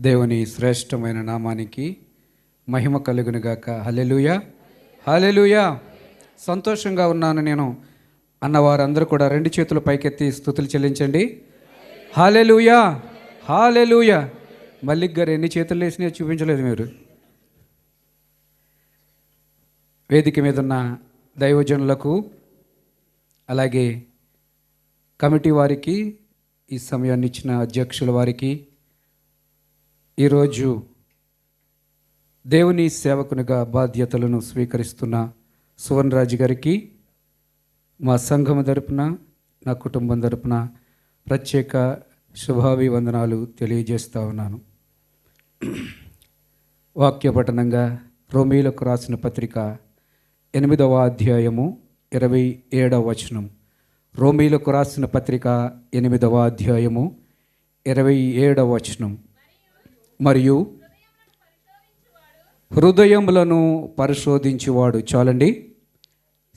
దేవుని శ్రేష్టమైన నామానికి మహిమ కలుగునుగాక. హలెలుయా హలెలుయా సంతోషంగా ఉన్నాను నేను. అన్నవారందరూ కూడా రెండు చేతులు పైకెత్తి స్థుతులు చెల్లించండి. హాలెలుయా హాలెలుయా మల్లిక్ గారు ఎన్ని చేతులు వేసినా చూపించలేదు మీరు. వేదిక మీద ఉన్న దైవజనులకు అలాగే కమిటీ వారికి ఈ సమయాన్ని ఇచ్చిన అధ్యక్షుల వారికి ఈరోజు దేవుని సేవకునిగా బాధ్యతలను స్వీకరిస్తున్న సువర్ణరాజు గారికి మా సంఘం తరపున నా కుటుంబం తరపున ప్రత్యేక శుభాభివందనాలు తెలియజేస్తా ఉన్నాను. వాక్య పఠనంగా రోమీలకు రాసిన పత్రిక ఎనిమిదవ అధ్యాయము ఇరవై ఏడవ వచనం. రోమీలకు రాసిన పత్రిక ఎనిమిదవ అధ్యాయము ఇరవై ఏడవ వచనం. మరియు హృదయములను పరిశోధించేవాడు. చాలండి.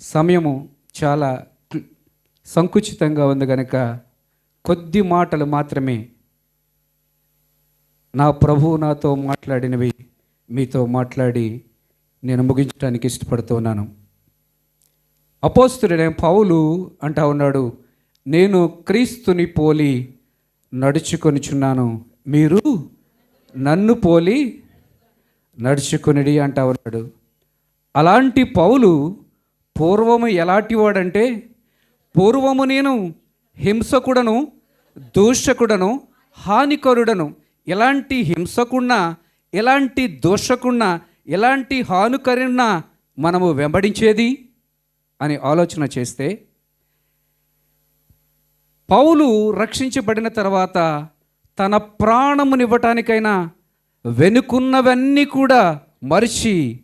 సమయము చాలా సంకుచితంగా ఉంది కనుక కొద్ది మాటలు మాత్రమే నా ప్రభువు నాతో మాట్లాడినవి మీతో మాట్లాడి నేను ముగించడానికి ఇష్టపడుతున్నాను అపోస్తుడైన పౌలు అంటా ఉన్నాడు నేను క్రీస్తుని పోలి నడుచుకొనిచున్నాను. మీరు నన్ను పోలి నడుచుకునిడి అంటా ఉన్నాడు అలాంటి పౌలు పూర్వము ఎలాంటివాడంటే పూర్వము నేను హింసకుడను దూషకుడను హానికరుడను. ఎలాంటి హింసకున్నా ఎలాంటి దోషకున్నా ఎలాంటి హానుకరున్నా మనము వెంబడించేది? అని ఆలోచన చేస్తే పౌలు రక్షించబడిన తర్వాత తన ప్రాణమునివ్వటానికైనా వెనుకున్నవన్నీ కూడా మరిచి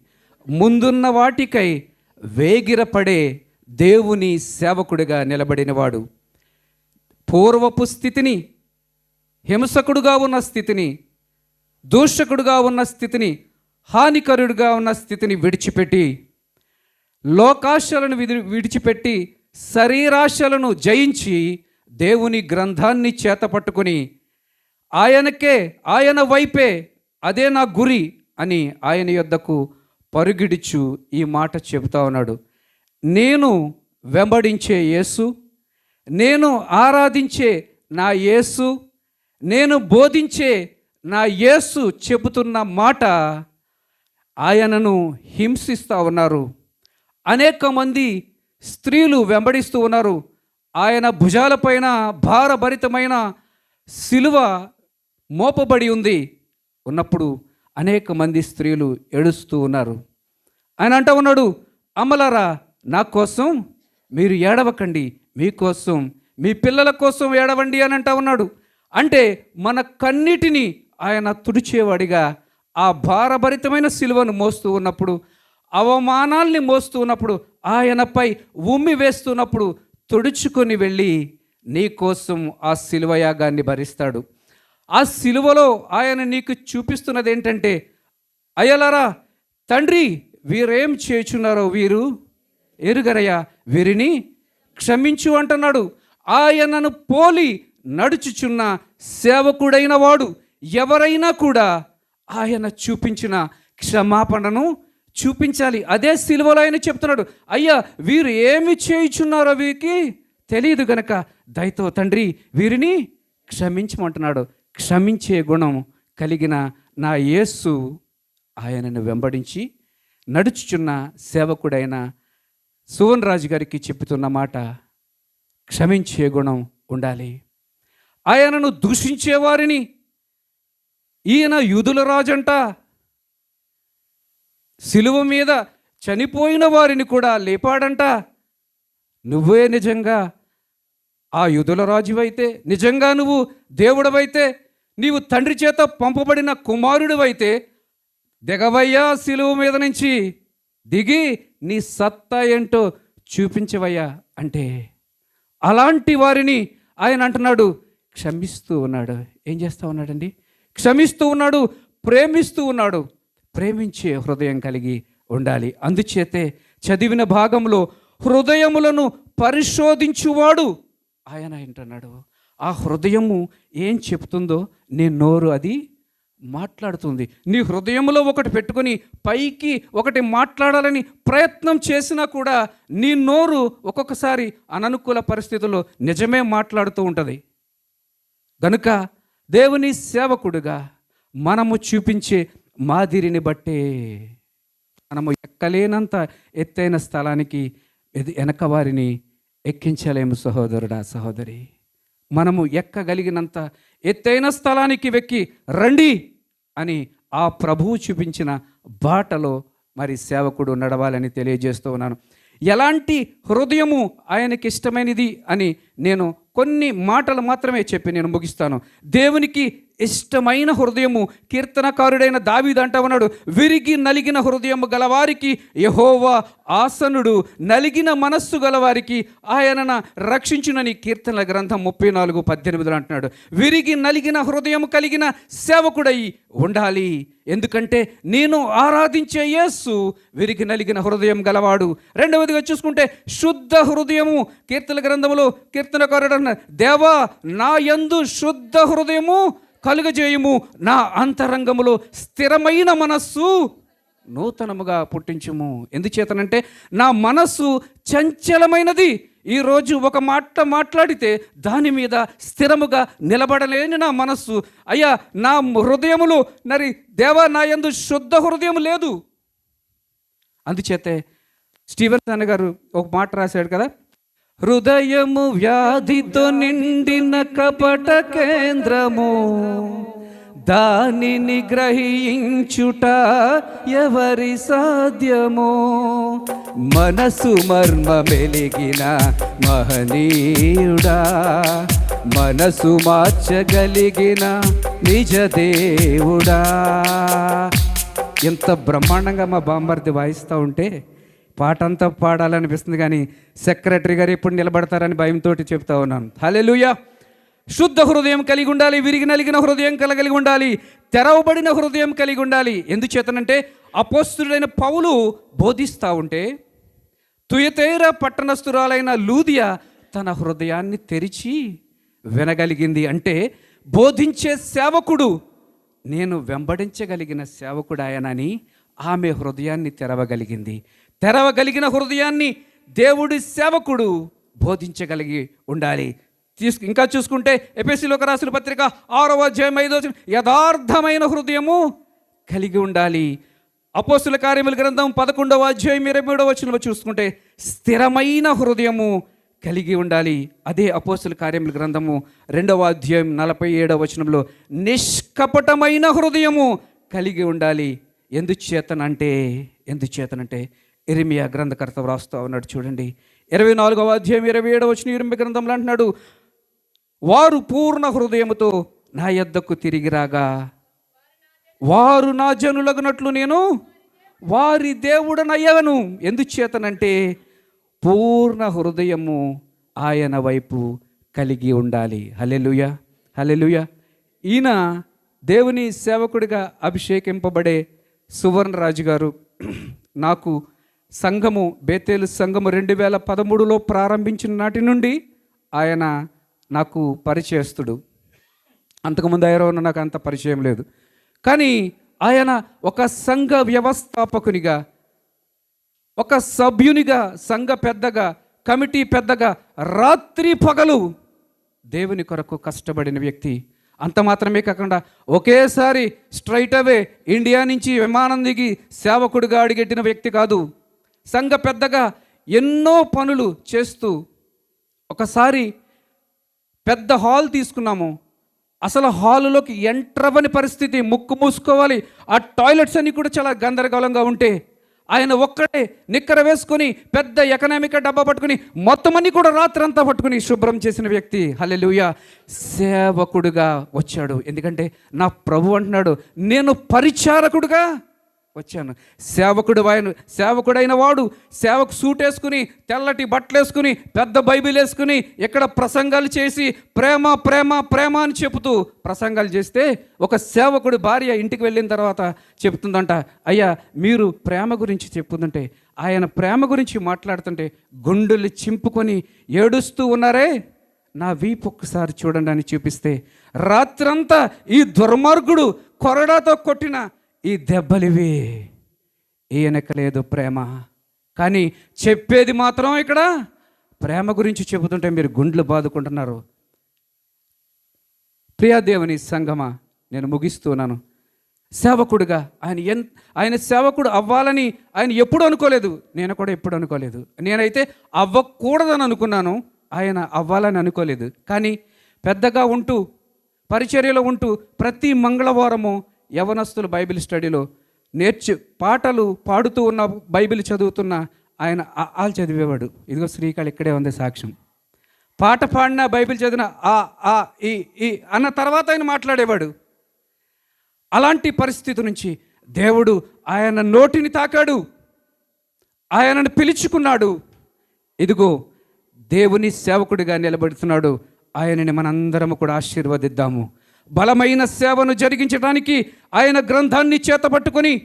ముందున్న వాటికై వేగిరపడే దేవుని సేవకుడిగా నిలబడినవాడు. పూర్వపు స్థితిని హింసకుడుగా ఉన్న స్థితిని దూషకుడుగా ఉన్న స్థితిని హానికరుడుగా ఉన్న స్థితిని విడిచిపెట్టి లోకాశలను విడిచిపెట్టి శరీరాశలను జయించి దేవుని గ్రంథాన్ని చేతపట్టుకుని ఆయనకే ఆయన వైపే అదే నా గురి అని ఆయన యొద్దకు పరుగిడిచు ఈ మాట చెబుతా ఉన్నాడు. నేను వెంబడించే యేసు నేను ఆరాధించే నా యేసు నేను బోధించే నా యేసు చెబుతున్న మాట ఆయనను హింసిస్తూ ఉన్నారు. అనేక మంది స్త్రీలు వెంబడిస్తూ ఉన్నారు. ఆయన భుజాలపైన భారభరితమైన సిలువ మోపబడి ఉంది. ఉన్నప్పుడు అనేక మంది స్త్రీలు ఏడుస్తూ ఉన్నారు. ఆయన అంటూ ఉన్నాడు అమ్మలారా నా కోసం మీరు ఏడవకండి మీకోసం మీ పిల్లల కోసం ఏడవండి అని అంటా ఉన్నాడు. అంటే మన కన్నిటిని ఆయన తుడిచేవాడిగా ఆ భారభరితమైన సిలువను మోస్తూ ఉన్నప్పుడు అవమానాల్ని మోస్తూ ఉన్నప్పుడు ఆయనపై ఉమ్మి వేస్తున్నప్పుడు తుడుచుకొని వెళ్ళి నీ కోసం ఆ సిలువ యాగాన్ని భరిస్తాడు. ఆ సిలువలో ఆయన నీకు చూపిస్తున్నది ఏంటంటే అయ్యలారా తండ్రి వీరేం చేయుచున్నారో వీరు? ఎరుగరయ్యా వీరిని క్షమించు అంటున్నాడు. ఆయనను పోలి నడుచుచున్న సేవకుడైన వాడు ఎవరైనా కూడా ఆయన చూపించిన క్షమాపణను చూపించాలి. అదే సిలువలో ఆయన చెప్తున్నాడు. అయ్యా వీరు ఏమి చేయుచున్నారో వీరికి తెలియదు గనక దయతో తండ్రి వీరిని క్షమించమంటున్నాడు. క్షమించే గుణం కలిగిన నా యేసు ఆయనను వెంబడించి నడుచుచున్న సేవకుడైన సువన్ రాజు గారికి చెప్తున్న మాట క్షమించే గుణం ఉండాలి. ఆయనను దూషించేవారిని ఈయన యూదుల రాజంట సిలువ మీద చనిపోయిన వారిని కూడా లేపాడంట. నువ్వే నిజంగా ఆ యుధుల రాజువైతే నిజంగా నువ్వు దేవుడవైతే నీవు తండ్రి చేత పంపబడిన కుమారుడివైతే దిగవయ్యా సిలువ మీద నుంచి. దిగి నీ సత్తా ఏంటో చూపించవయ్యా అంటే అలాంటి వారిని ఆయన అంటున్నాడు. క్షమిస్తూ ఉన్నాడు. ఏం చేస్తూ ఉన్నాడండి? క్షమిస్తూ ఉన్నాడు ప్రేమిస్తూ ఉన్నాడు. ప్రేమించే హృదయం కలిగి ఉండాలి. అందుచేతే చదివిన భాగంలో హృదయములను పరిశోధించువాడు. ఆయన అంటున్నాడు ఆ హృదయము ఏం చెప్తుందో నీ నోరు అది మాట్లాడుతుంది. నీ హృదయంలో ఒకటి పెట్టుకొని పైకి ఒకటి మాట్లాడాలని ప్రయత్నం చేసినా కూడా నీ నోరు ఒక్కొక్కసారి అననుకూల పరిస్థితుల్లో నిజమే మాట్లాడుతూ ఉంటుంది. గనుక దేవుని సేవకుడుగా మనము చూపించే మాదిరిని బట్టే మనము ఎక్కలేనంత ఎత్తైన స్థలానికి ఎది వెనక వారిని ఎక్కించలేము సహోదరుడా సహోదరి. మనము ఎక్కగలిగినంత ఎత్తైన స్థలానికి వెక్కి రండి అని ఆ ప్రభువు చూపించిన బాటలో మరి సేవకుడు నడవాలని తెలియజేస్తూ ఉన్నాను. ఎలాంటి హృదయము ఆయనకి ఇష్టమైనది అని నేను కొన్ని మాటలు మాత్రమే చెప్పి నేను ముగిస్తాను. దేవునికి ఇష్టమైన హృదయము కీర్తనకారుడైన దావీదు ఉన్నాడు విరిగి నలిగిన హృదయము గలవారికి యహోవా ఆసనుడు నలిగిన మనస్సు గలవారికి ఆయనన రక్షించునని కీర్తనల గ్రంథం ముప్పై నాలుగు పద్దెనిమిదిలో అంటున్నాడు. విరిగి నలిగిన హృదయం కలిగిన సేవకుడై ఉండాలి. ఎందుకంటే నేను ఆరాధించే యేసు విరిగి నలిగిన హృదయం గలవాడు. రెండవదిగా చూసుకుంటే శుద్ధ హృదయము కీర్తన గ్రంథములో కీర్తనకారుడు దేవా నా యందు శుద్ధ హృదయము కలుగజేయము. నా అంతరంగములో స్థిరమైన మనస్సు నూతనముగా పుట్టించుము. ఎందుచేతనంటే నా మనస్సు చంచలమైనది. ఈరోజు ఒక మాట మాట్లాడితే దాని మీద స్థిరముగా నిలబడలేని నా మనస్సు. అయ్యా నా హృదయములు నరి దేవా నా ఎందు శుద్ధ హృదయం లేదు. అందుచేతే స్టీవెన్ గారు ఒక మాట రాశాడు కదా? హృదయము వ్యాధితో నిండిన కపట కేంద్రము దానిని గ్రహించుట ఎవరి సాధ్యమో? మనసు మర్మ మెలిగిన మహనీయుడా మనసు మార్చగలిగిన నిజ దేవుడా. ఎంత బ్రహ్మాండంగా మా బాంబర్ది వాయిస్తూ ఉంటే పాట అంతా పాడాలనిపిస్తుంది కానీ సెక్రటరీ గారు ఎప్పుడు నిలబడతారని భయంతో చెప్తా ఉన్నాను. హలెలుయా శుద్ధ హృదయం కలిగి ఉండాలి విరిగి నలిగిన హృదయం కలగలిగి ఉండాలి తెరవబడిన హృదయం కలిగి ఉండాలి. ఎందుచేతనంటే అపోస్తుడైన పౌలు బోధిస్తూ ఉంటే తుయతేర పట్టణస్థురాలైన లూదియా తన హృదయాన్ని తెరిచి వినగలిగింది అంటే బోధించే సేవకుడు నేను వెంబడించగలిగిన సేవకుడు ఆయనని ఆమె హృదయాన్ని తెరవగలిగింది. తెరవగలిగిన హృదయాన్ని దేవుడి సేవకుడు బోధించగలిగి ఉండాలి. తీసుకు ఇంకా చూసుకుంటే ఎపిసిలోక రాసిన పత్రిక ఆరవ అధ్యాయం ఐదో యథార్థమైన హృదయము కలిగి ఉండాలి. అపోస్తుల కార్యముల గ్రంథం పదకొండవ అధ్యాయం ఇరవై మూడవ వచనంలో చూసుకుంటే స్థిరమైన హృదయము కలిగి ఉండాలి. అదే అపోస్తుల కార్యముల గ్రంథము రెండవ అధ్యాయం నలభై ఏడవ వచనంలో నిష్కపటమైన హృదయము కలిగి ఉండాలి. ఎందుచేతనంటే ఎందుచేతనంటే ఇరిమియా గ్రంథకర్త వ్రాస్తూ ఉన్నాడు. చూడండి. ఇరవై నాలుగవ అధ్యాయం ఇరవై ఏడవ వచ్చిన ఇరిమి గ్రంథంలో అంటున్నాడు. వారు పూర్ణ హృదయముతో నా యొద్దకు తిరిగి రాగా వారు నా జనులగునట్లు నేను వారి దేవుడనయ్యను ఎందుచేతనంటే పూర్ణ హృదయము ఆయన వైపు కలిగి ఉండాలి. హలెలుయ హలెలుయ ఈయన దేవుని సేవకుడిగా అభిషేకింపబడే సువర్ణరాజు గారు నాకు సంఘము బేతేలు సంఘము రెండు వేల పదమూడులో ప్రారంభించిన నాటి నుండి ఆయన నాకు పరిచయస్తుడు. అంతకుముందు ఆయన నాకు అంత పరిచయం లేదు. కానీ ఆయన ఒక సంఘ వ్యవస్థాపకునిగా ఒక సభ్యునిగా సంఘ పెద్దగా కమిటీ పెద్దగా రాత్రి పగలు దేవుని కొరకు కష్టపడిన వ్యక్తి. అంత మాత్రమే కాకుండా ఒకేసారి స్ట్రైట్ అవే ఇండియా నుంచి విమానం దిగి సేవకుడిగా అడిగెట్టిన వ్యక్తి కాదు. సంఘ పెద్దగా ఎన్నో పనులు చేస్తూ ఒకసారి పెద్ద హాల్ తీసుకున్నాము. అసలు హాలులోకి ఎంట్రవని పరిస్థితి ముక్కు మూసుకోవాలి. ఆ టాయిలెట్స్ అన్నీ కూడా చాలా గందరగోళంగా ఉంటే ఆయన ఒక్కడే నిక్కర వేసుకొని పెద్ద ఎకనామిక డబ్బా పట్టుకుని మొత్తం అన్ని కూడా రాత్రంతా పట్టుకుని శుభ్రం చేసిన వ్యక్తి. హలెలుయ సేవకుడుగా వచ్చాడు. ఎందుకంటే నా ప్రభు అంటున్నాడు నేను పరిచారకుడుగా వచ్చాను. సేవకుడు ఆయన సేవకుడైన వాడు సేవకు సూట్ వేసుకుని తెల్లటి బట్టలు వేసుకుని పెద్ద బైబిల్ వేసుకుని ఇక్కడ ప్రసంగాలు చేసి ప్రేమ ప్రేమ ప్రేమ అని చెబుతూ ప్రసంగాలు చేస్తే ఒక సేవకుడు భార్య ఇంటికి వెళ్ళిన తర్వాత చెప్తుందంట అయ్యా మీరు ప్రేమ గురించి చెప్పుతుంటే ఆయన ప్రేమ గురించి మాట్లాడుతుంటే గుండెలు చింపుకొని ఏడుస్తూ ఉన్నారే? నా వీపు ఒక్కసారి చూడండి అని చూపిస్తే రాత్రంతా ఈ దుర్మార్గుడు కొరడాతో కొట్టిన ఈ దెబ్బలివి. ఈయనక లేదు ప్రేమ. కానీ చెప్పేది మాత్రం ఇక్కడ ప్రేమ గురించి చెబుతుంటే మీరు గుండ్లు బాదుకుంటున్నారు. ప్రియాదేవుని సంగమా నేను ముగిస్తున్నాను సేవకుడుగా ఆయన ఎన్ ఆయన సేవకుడు అవ్వాలని ఆయన ఎప్పుడు అనుకోలేదు. నేను కూడా ఎప్పుడు అనుకోలేదు. నేనైతే అవ్వకూడదని అనుకున్నాను. ఆయన అవ్వాలని అనుకోలేదు. కానీ పెద్దగా ఉంటూ పరిచర్యలో ఉంటూ ప్రతి మంగళవారము యవనస్తులు బైబిల్ స్టడీలో నేర్చు పాటలు పాడుతూ ఉన్న బైబిల్ చదువుతున్న ఆయన ఆలు చదివేవాడు. ఇదిగో శ్రీకాళ్ ఇక్కడే ఉంది సాక్ష్యం. పాట పాడిన బైబిల్ చదివిన ఆ ఆ ఈ ఈ అన్న తర్వాత ఆయన మాట్లాడేవాడు. అలాంటి పరిస్థితి నుంచి దేవుడు ఆయన నోటిని తాకాడు. ఆయనను పిలుచుకున్నాడు. ఇదిగో దేవుని సేవకుడిగా నిలబడుతున్నాడు. ఆయనని మనందరము కూడా ఆశీర్వదిద్దాము. బలమైన సేవను జరిగించడానికి ఆయన గ్రంథాన్ని చేతపట్టుకొని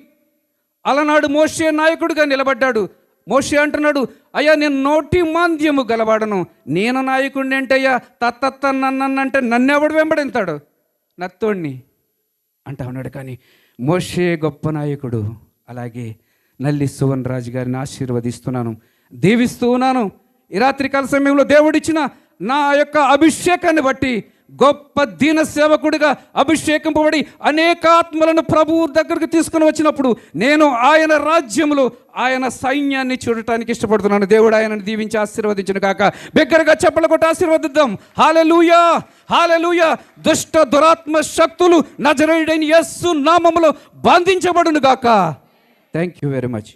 అలనాడు మోషే నాయకుడిగా నిలబడ్డాడు. మోషే అంటున్నాడు అయ్యా నేను నోటి మాంద్యము గలవాడను. నేను నాయకుడిని అంటే అయ్యా తత్తత్త నన్నంటే నన్నెవడు వెంబడింతాడు? నత్తోడిని అంటా ఉన్నాడు కానీ మోషే గొప్ప నాయకుడు. అలాగే నల్లి సువన్ రాజు గారిని ఆశీర్వదిస్తున్నాను దీవిస్తూ ఉన్నాను. ఈ రాత్రికాల సమయంలో దేవుడిచ్చిన నా యొక్క అభిషేకాన్ని బట్టి గొప్ప దీన సేవకుడిగా అభిషేకింపబడి అనేక ఆత్మలను ప్రభువు దగ్గరికి తీసుకుని వచ్చినప్పుడు నేను ఆయన రాజ్యములో ఆయన సైన్యాన్ని చూడటానికి ఇష్టపడుతున్నాను. దేవుడు ఆయనను దీవించి ఆశీర్వదించిన కాక బిగ్గరగా చెప్పలు కొట్టి ఆశీర్వదిద్దాం. హాలెలూయా హాలెలూయా దుష్ట దురాత్మ శక్తులు నజరేయుడైన యస్సు నామములో బంధించబడును గాక. Thank you very much.